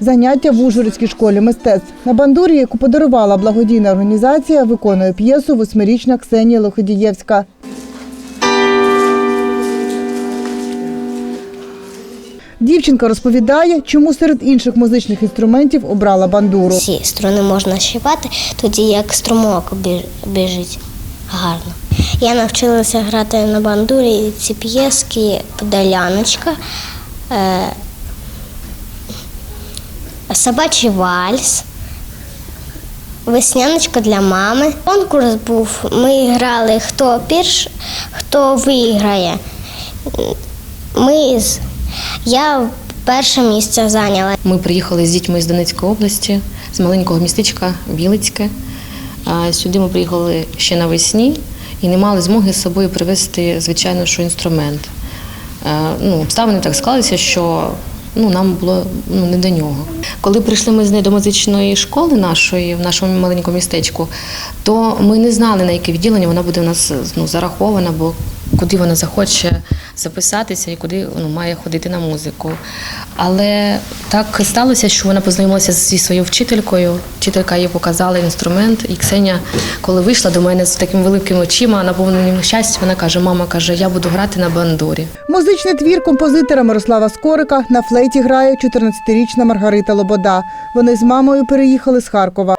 Заняття в Ужгородській школі мистецтв. На бандурі, яку подарувала благодійна організація, виконує п'єсу восьмирічна Ксенія Лоходієвська. Дівчинка розповідає, чому серед інших музичних інструментів обрала бандуру. Всі струни можна щипати, тоді як струмок біж- біжить гарно. Я навчилася грати на бандурі ці п'єски Подоляночка, е, собачий вальс, весняночка для мами. Конкурс був. Ми грали хто перш, хто виграє. Ми я перше місце зайняла. Ми приїхали з дітьми з Донецької області, з маленького містечка Білицьке. Сюди ми приїхали ще навесні і не мали змоги з собою привезти, звичайно, що інструмент. Ну, обставини так склалися, що ну, нам було ну, не до нього. Коли прийшли ми з нею до музичної школи нашої в нашому маленькому містечку, то ми не знали, на яке відділення вона буде в нас ну, зарахована, бо куди вона захоче записатися і куди ну, має ходити на музику. Але так сталося, що вона познайомилася зі своєю вчителькою. Вчителька їй показала інструмент, і Ксеня, коли вийшла до мене з такими великими очима, наповненими щастя, вона каже: Мама каже, я буду грати на бандурі. Музичний твір композитора Мирослава Скорика на флейті грає 14-річна Маргарита Лобода. Вони з мамою переїхали з Харкова.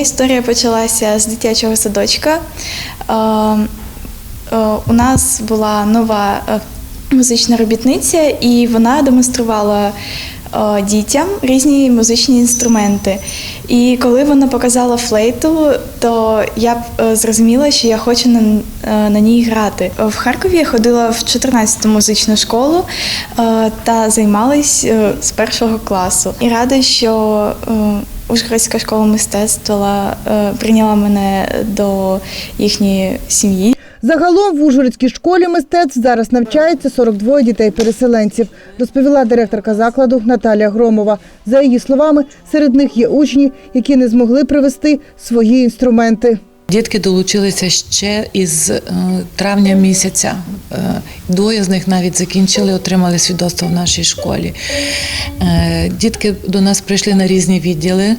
Історія почалася з дитячого садочка. Е, е, У нас була нова е, музична робітниця, і вона демонструвала дітям різні музичні інструменти. І коли вона показала флейту, то я зрозуміла, що я хочу на, на ній грати. В Харкові я ходила в 14-ту музичну школу та займалась з першого класу. І рада, що Ужгородська школа мистецтва е, прийняла мене до їхньої сім'ї. Загалом в Ужгородській школі мистецтв зараз навчається 42 дітей-переселенців, розповіла директорка закладу Наталія Громова. За її словами, серед них є учні, які не змогли привезти свої інструменти. Дітки долучилися ще із е, травня місяця. Е, Двоє з них навіть закінчили, отримали свідоцтво в нашій школі. Е, Дітки до нас прийшли на різні відділи.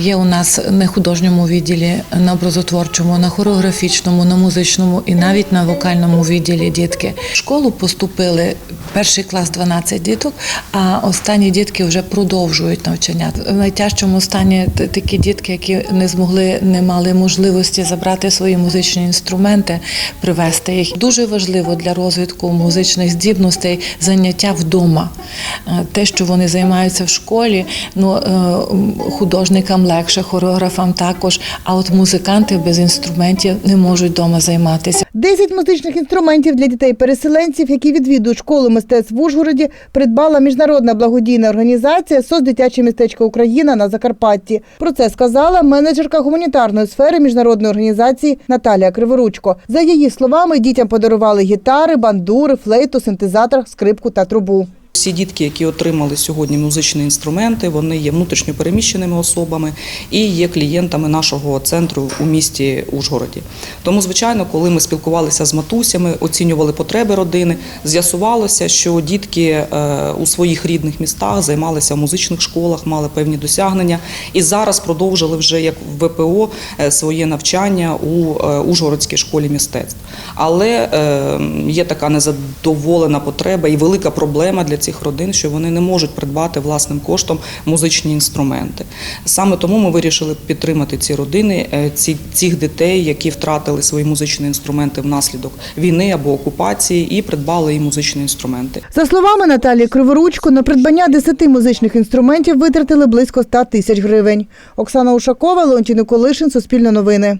Є у нас на художньому відділі, на образотворчому, на хореографічному, на музичному і навіть на вокальному відділі дітки. В школу поступили перший клас 12 діток, а останні дітки вже продовжують навчання. В найтяжчому стані такі дітки, які не змогли, не мали можливості забрати свої музичні інструменти, привезти їх. Дуже важливо для розвитку музичних здібностей заняття вдома. Е, Те, що вони займаються в школі, ну е, художникам легше, хореографам також. А от музиканти без інструментів не можуть вдома займатися. 10 музичних інструментів для дітей-переселенців, які відвідують школу мистецтв в Ужгороді, придбала міжнародна благодійна організація СОС «Дитяче містечко Україна на Закарпатті. Про це сказала менеджерка гуманітарної сфери міжнародної організації Наталія Криворучко. За її словами, дітям подарували гітари, бандури, флейту, синтезатор, скрипку та трубу. Всі дітки, які отримали сьогодні музичні інструменти, вони є внутрішньо переміщеними особами і є клієнтами нашого центру у місті Ужгороді. Тому, звичайно, коли ми спілкувалися з матусями, оцінювали потреби родини, з'ясувалося, що дітки е, у своїх рідних містах займалися в музичних школах, мали певні досягнення і зараз продовжили вже як ВПО е, своє навчання у е, Ужгородській школі мистецтв. Але є така незадоволена потреба і велика проблема для цих родин, що вони не можуть придбати власним коштом музичні інструменти. Саме тому ми вирішили підтримати ці родини, е, ці, цих дітей, які втратили свої музичні інструменти внаслідок війни або окупації, і придбали їм музичні інструменти. За словами Наталії Криворучко, на придбання 10 музичних інструментів витратили близько 100 тисяч гривень. Оксана Ушакова, Леонтій Николишин, Суспільне новини.